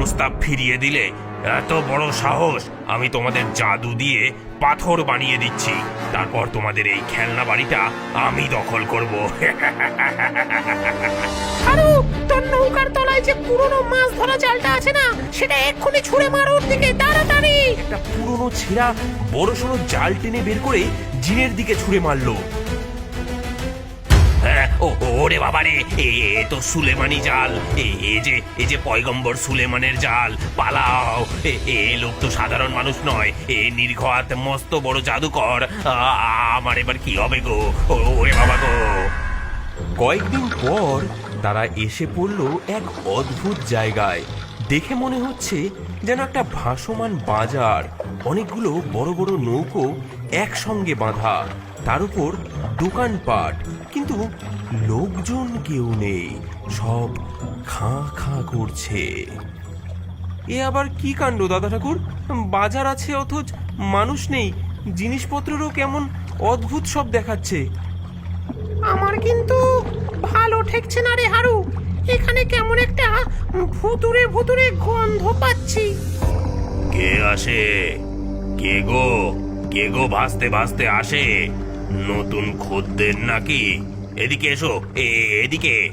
প্রস্তাব ফিরিয়ে দিলে এত বড় সাহস আমি তোমাদের জাদু দিয়ে পাথর বানিয়ে দিচ্ছি। তারপর তোমাদের এই খেলনা বাড়িটা আমি দখল করব। আরও তোর নৌকার তলায় যে পুরনো মাছ ধরা জালটা আছে না সেটা এক্ষুনি ছুঁড়ে মারো ওর দিকে তাড়াতাড়ি! একটা পুরনো ছেঁড়া বড় সড়ো জাল টেনে বের করে জিনের দিকে ছুঁড়ে মারলো। ও ওরে বাবা রে। এ তো সুলেমানি জাল। এ যে এ যে পয়গম্বর সুলেমানের জাল। পালাও। এ লোক তো সাধারণ মানুষ নয়। এ নির্ঘাত মস্ত বড় জাদুকর। আমার এবার কি হবে গো? ওরে বাবা গো। কয়েকদিন পর তারা এসে পড়ল এক অদ্ভুত জায়গায়। দেখে মনে হচ্ছে যেন একটা ভাসমান বাজার। অনেকগুলো বড় বড় নৌকো একসঙ্গে বাঁধা। তার উপর দোকানপাট। কিন্তু লোকজন কেউ নেই সব খাঁ খাঁ করছে। এ আবার কি কাণ্ড দাদা ঠাকুর? বাজার আছে অথচ মানুষ নেই জিনিসপত্রেরও কেমন অদ্ভুত সব দেখাচ্ছে। আমার কিন্তু ভালো ঠেকছে না রে হারু এখানে কেমন একটা ভুতুরে ভুতুরে গন্ধ পাচ্ছি। কে আসে? কে গো? কে গো ভাসতে ভাসতে আসে? নতুন খদ্দের নাকি? এদিকে এসো এদিকে।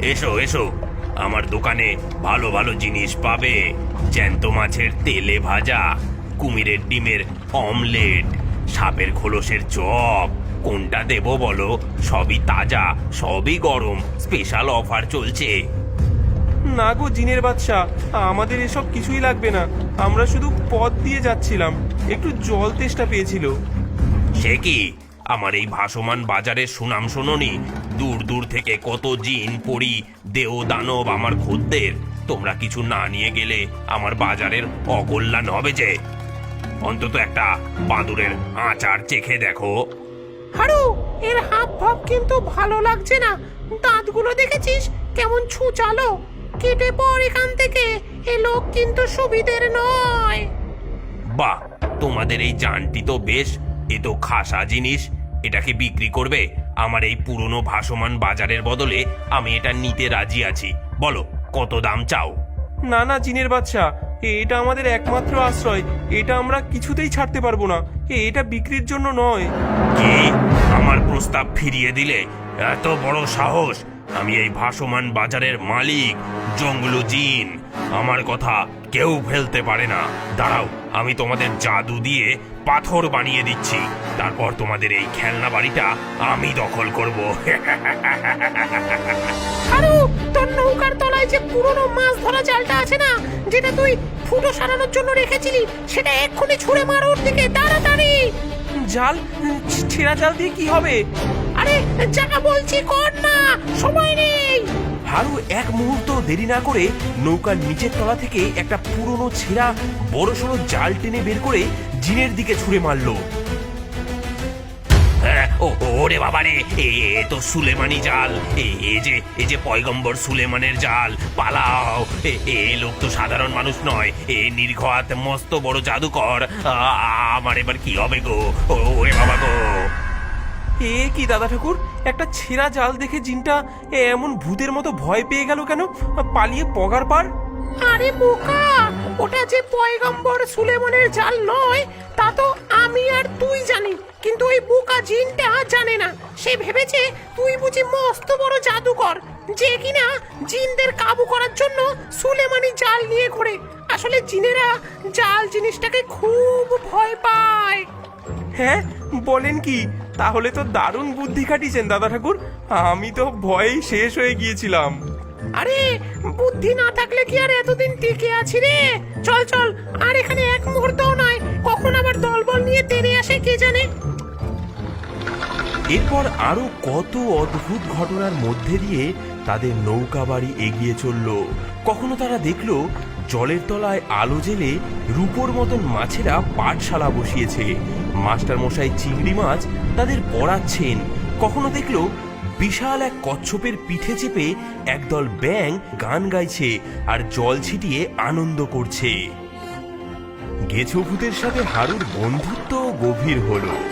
এসো এসো, আমার দোকানে ভালো ভালো জিনিস পাবে। জ্যান্ত মাছের তেলে ভাজা, কুমিরের ডিমের অমলেট, সাপের খোলসের চপ, কোনটা দেবো বলো? সবই তাজা, সবই গরম স্পেশাল অফার চলছে। না গো জিনের বাদশা আমাদের এসব কিছুই লাগবে না। আমরা শুধু পথ দিয়ে যাচ্ছিলাম। একটু জল তেষ্টা পেয়েছিল। সে কি? আমার এই ভাসমান বাজারের সুনাম শোনি দূর দূর থেকে কত জিন পড়ি দেও দানব আমার খদ্দের। তোমরা কিছু না নিয়ে গেলে আমার বাজারের অকল্যাণ হবে যে। অন্তত একটা বাঁদুরের আচার চেখে দেখো। হারু এর হাব ভাব কিন্তু ভালো লাগছে না। দাঁতগুলো দেখেছিস? কেমন ছুচালো। কেটে পড় এখান থেকে। এ লোক কিন্তু সুবিধের নয়। বাহ তোমাদের এই জানটি তো বেশ এ তো খাসা জিনিস। এটাকে বিক্রি করবে? আমার এই পুরনো ভাসমান বাজারের বদলে আমি এটা নিতে রাজি আছি। বলো কত দাম চাও? না না জিনের বাদশা এটা আমাদের একমাত্র আশ্রয়। এটা আমরা কিছুতেই ছাড়তে পারব না। এটা বিক্রির জন্য নয়। কি? আমার প্রস্তাব ফিরিয়ে দিলে এত বড় সাহস? আমি এই ভাসমান বাজারের মালিক জঙ্গলু জিন। আমার কথা কেউ ফেলতে পারে না। দাঁড়াও আমি তোমাদের জাদু দিয়ে পাথর বানিয়ে দিচ্ছি। তারপর তোমাদের এই খেলনা বাড়িটা আমি দখল করব। হারু তোর নৌকার তলায় যে পুরনো মাছ ধরা জালটা আছে না যেটা তুই ফুটো সারানোর জন্য রেখেছিলি সেটা এক্ষুনি ছুঁড়ে মারো ওর দিকে তাড়াতাড়ি! জাল? ছেঁড়া জাল দিয়ে কি হবে? আরে যা বলছি কর না সময় নেই! হারু এক মুহূর্ত দেরি না করে নৌকার নিচের তলা থেকে একটা পুরনো ছেঁড়া বড়সড় জাল টেনে বের করে জিনের দিকে ছুঁড়ে মারলো। হ্যাঁ, ওরে বাবা রে এ তো সুলেমানি জাল এ যে এ যে পয়গম্বর সুলেমানের জাল পালাও এ লোক তো সাধারণ মানুষ নয় এ নির্ঘাত মস্ত বড় জাদুকর আমার এবার কি হবে গো? ওরে বাবা গো। এ কি দাদা ঠাকুর? একটা ছেঁড়া জাল দেখে জিনটা এমন ভূতের মতো ভয় পেয়ে গেল কেন? পালিয়ে পগার পার? আরে বোকা ওটা যে পয়গম্বর সুলেমনের জাল নয় তা তো আমি আর তুই জানি। কিন্তু ওই বোকা জিনটা জানে না। সে ভেবেছে তুই বুঝি মস্ত বড় জাদুকর যে কিনা জিনদের কাবু করার জন্য সুলেমানি জাল নিয়ে ঘোরে। আসলে জিনেরা জাল জিনিসটাকে খুব ভয় পায়। হ্যাঁ বলেন কি? তাহলে তো দারুণ বুদ্ধি খাটিয়েছেন দাদা ঠাকুর। আমি তো ভয়েই শেষ হয়ে গিয়েছিলাম। আরে বুদ্ধি না থাকলে কি আর এতদিন টিকে আছি রে? চল চল আর এখানে এক মুহূর্তও নয়। কখন আবার দলবল নিয়ে তেড়ে আসে কে জানে? এরপর আরও কত অদ্ভুত ঘটনার মধ্যে দিয়ে তাদের নৌকা বাড়ি এগিয়ে চলল। কখনো তারা দেখল জলের তলায় আলো জেলে রূপোর মতন মাছেরা পাঠশালা বসিয়েছে। মাস্টার মশাই চিংড়ি মাছ তাদের পড়াচ্ছেন। কখনো দেখল বিশাল এক কচ্ছপের পিঠে চেপে একদল ব্যাং গান গাইছে আর জল ছিটিয়ে আনন্দ করছে। গেছো ভূতের সাথে হারুর বন্ধুত্ব গভীর হলো।